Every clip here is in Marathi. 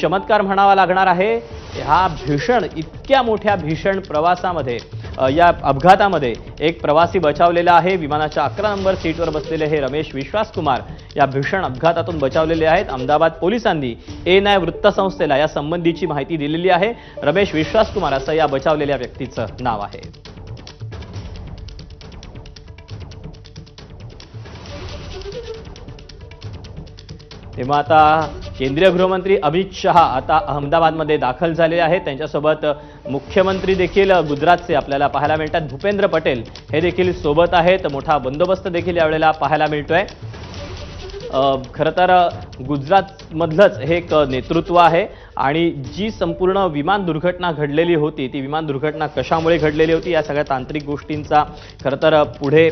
चमत्कार म्हणावा लागणार आहे. हा भीषण इतक्या मोठ्या भीषण प्रवासामध्ये या अपघातामध्ये एक प्रवासी बचावलेला आहे. विमानाच्या अकरा नंबर सीटवर बसलेले हे रमेश विश्वास कुमार या भीषण अपघातातून बचावलेले आहेत. अहमदाबाद पोलिसांनी एन आय वृत्तसंस्थेला या संबंधीची माहिती दिलेली आहे. रमेश विश्वास कुमार असं या बचावलेल्या व्यक्तीचं नाव आहे. तेव्हा आता केंद्रीय गृहमंत्री अमित शहा आता अहमदाबादमध्ये दाखल झाले आहेत. त्यांच्यासोबत मुख्यमंत्री देखील गुजरातचे आपल्याला पाहायला मिळतात. भूपेंद्र पटेल हे देखील सोबत आहेत. मोठा बंदोबस्त देखील यावेळेला पाहायला मिळतोय. खरं तर गुजरातमधलंच हे एक नेतृत्व आहे आणि जी संपूर्ण विमान दुर्घटना घडलेली होती ती विमान दुर्घटना कशामुळे घडलेली होती या सगळ्या तांत्रिक गोष्टींचा खरं तर पुढे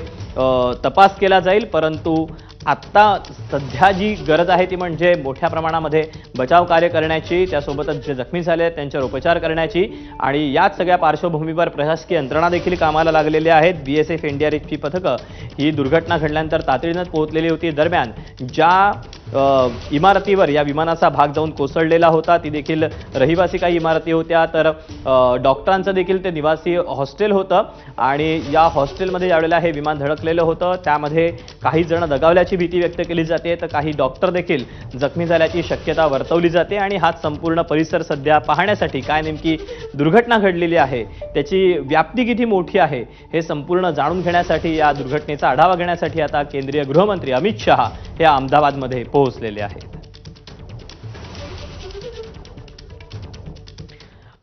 तपास केला जाईल. परंतु आत्ता सध्या जी गरज आहे ती म्हणजे मोठ्या प्रमाणामध्ये बचाव कार्य करण्याची त्यासोबतच जे जखमी झाले आहेत त्यांच्यावर उपचार करण्याची आणि याच सगळ्या पार्श्वभूमीवर प्रशासकीय यंत्रणा देखील कामाला लागलेल्या आहेत. बी एस एफ एनडीआरएफची पथकं ही दुर्घटना घडल्यानंतर तातडीनं पोहोचलेली होती. दरम्यान ज्या इमारतीवर या विमानाचा भाग जाऊन कोसळलेला होता. ती देखील रहिवासी काही इमारती होत्या. तर डॉक्टरांचं देखील ते निवासी हॉस्टेल होतं आणि या हॉस्टेलमध्ये ज्यावेळेला हे विमान धडकलेलं होतं त्यामध्ये काही जण दगावल्याची भीती व्यक्त केली जाते. तर काही डॉक्टर देखील जखमी झाल्याची शक्यता वर्तवली जाते आणि हा संपूर्ण परिसर सध्या पाहण्यासाठी काय नेमकी दुर्घटना घडलेली आहे त्याची व्याप्ती किती मोठी आहे हे संपूर्ण जाणून घेण्यासाठी या दुर्घटनेचा आढावा घेण्यासाठी आता केंद्रीय गृहमंत्री अमित शहा हे अहमदाबादमध्ये पोहोचलेले आहेत.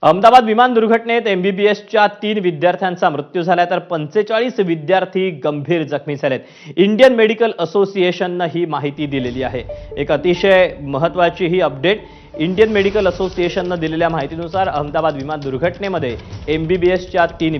अहमदाबाद विमान दुर्घटनेत एमबीबीएसच्या तीन विद्यार्थ्यांचा मृत्यू झाला तर पंचेचाळीस विद्यार्थी गंभीर जखमी झालेत इंडियन मेडिकल असोसिएशननं ही माहिती दिलेली आहे. एक अतिशय महत्त्वाची ही अपडेट इंडियन मेडिकल असोसिएशननं दिलेल्या माहितीनुसार अहमदाबाद विमान दुर्घटनेमध्ये एमबीबीएसच्या तीन